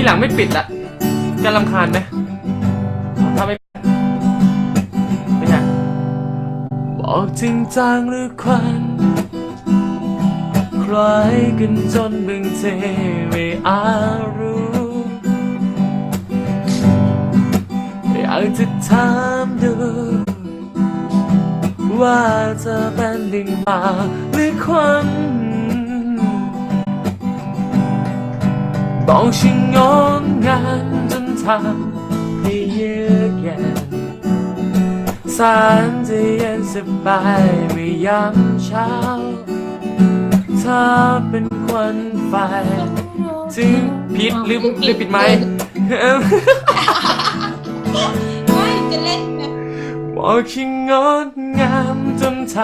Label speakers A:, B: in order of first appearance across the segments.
A: ที่หลังไม่ปิดละจะรำคาญไหมถ้าไม่ไม่ใช่บอกจริงจังหรือควันใครกันจนบึงเทไม่อารู้อยากจะถามดูว่าจะเป็นดิ่งมาหรือควัน บอกชิงงอนงานจนทำให้เยือกเย็นสารจะเย็นสบายไม่ยามเช้าถ้าเป็นควันไฟถึงผิดลืมลืมปิดไมค์
B: ไม่จะเล่นนะ
A: บอกชิงงดงามจนท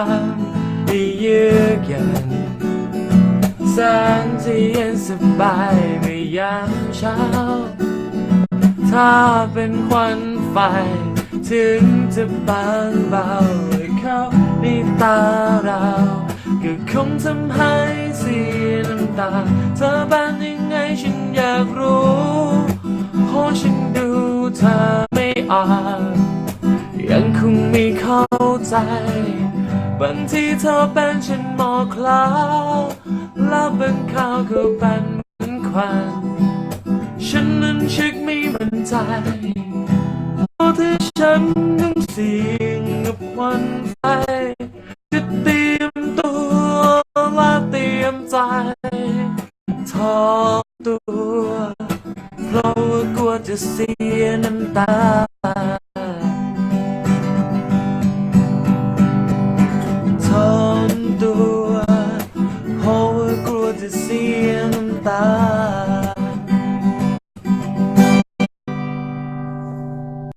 A: ำให้เยือกเย็น แสนจะเย็นสบายไม่ยามเช้า ถ้าเป็นควันไฟ ถึงจะบางเบาเข้าในตาเราก็คงทำให้เสียน้ำตา เธอบ้านยังไงฉันอยากรู้เพราะฉันดูเธอไม่ออกยังคงไม่เข้าใจบางทีเธอเป็นฉันหมอคลา แล้วบางคราวก็เป็นเหมือนควันฉันนั้นเชักไม่มั่นใจเพราะที่ฉันต้องเสี่ยงกับควันไฟจะเตรียมตัวและเตรียมใจทอตัวเพราะว่ากลัวจะเสียน้ำตา เสียน้ำตา